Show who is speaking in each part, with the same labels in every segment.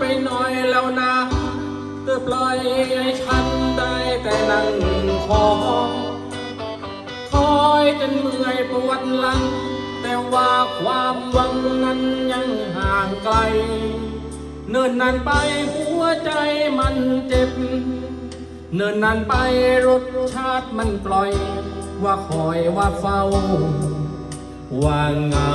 Speaker 1: ไปหน่อยแล้วนะเธอปล่อยให้ฉันได้แต่นั่งคอคอยจนเมื่อยปวดหลัง แต่ว่าความหวังนั้นยังห่างไกล เนิ่นนานไปหัวใจมันเจ็บ เนิ่นนานไปรสชาติมันปล่อย ว่าคอยว่าเฝ้า ว่าเหงา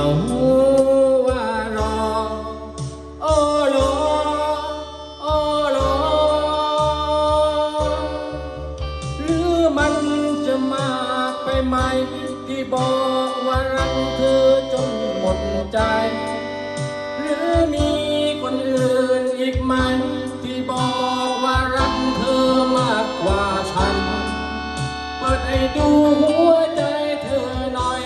Speaker 1: บอกว่ารักเธอจนหมดใจ หรือมีคนอื่นอีกไหม ที่บอกว่ารักเธอมากกว่าฉัน เปิดให้ดูหัวใจเธอหน่อย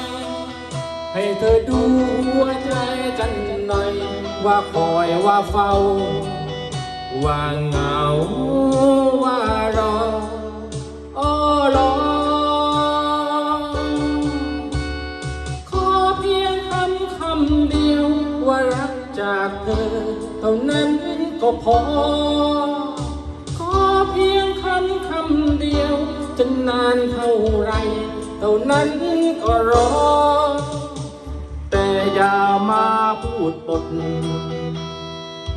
Speaker 1: ให้เธอดูหัวใจฉันหน่อย ว่าคอยว่าเฝ้า ว่าเหงาว่ารอ อเท่านั้นก็พอ ขอเพียงคำคำเดียว จะนานเท่าไรเท่านั้นก็รอ แต่อย่ามาพูดปด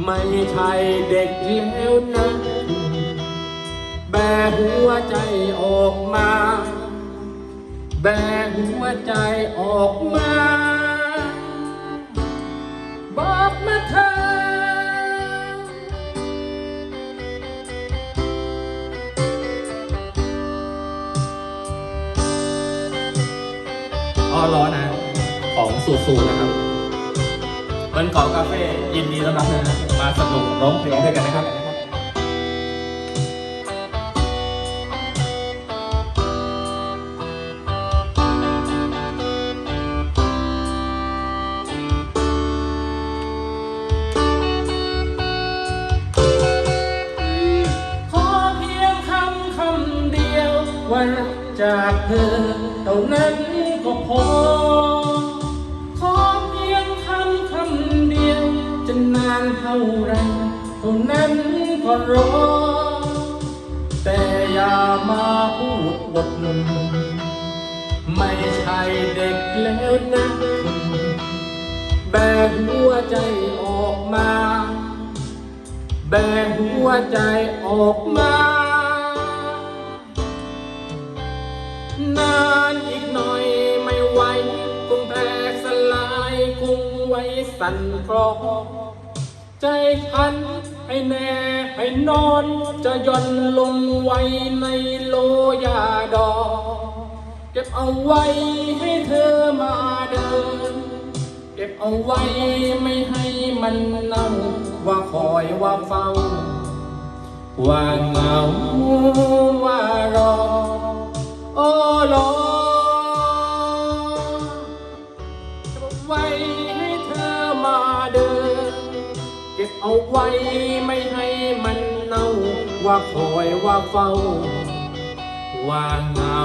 Speaker 1: ไม่ใช่เด็กแล้วนะแบหัวใจออกมา แบหัวใจออกมา บอกมาเธอ อ้อร้อนนะ ของสูๆนะครับบนเกาะกาเฟ่ยินดีต้อนรับนะฮะมาสนุกร้องเพลงด้วยกันนะครับ จากเธอเท่านั้นก็พอ ขอเพียงคำคำเดียว จะนานเท่าไรเท่านั้นก็รอ แต่อย่ามาพูดบทไม่ใช่เด็กแล้วนะแบกหัวใจออกมา แบกหัวใจออกมา นานอีกหน่อยไม่ไหวคงแตกสลายคงไว้สั่นคลอใจฉันให้แน่ให้นอนจะย่อนลงไว้ในโลยาดอกเก็บเอาไว้ให้เธอมาเดิน เก็บเอาไว้ไม่ให้มันเน่าว่าคอยว่าเฝ้า ว่าเหงาว่ารอ โอ้ลอเก็บไว้ให้เธอมาเดิน เก็บเอาไว้ไม่ให้มันเน่า ว่าคอยว่าเฝ้า ว่าเหงา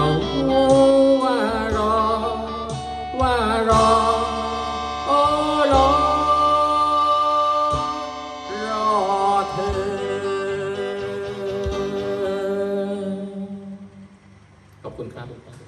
Speaker 1: Sabog pa.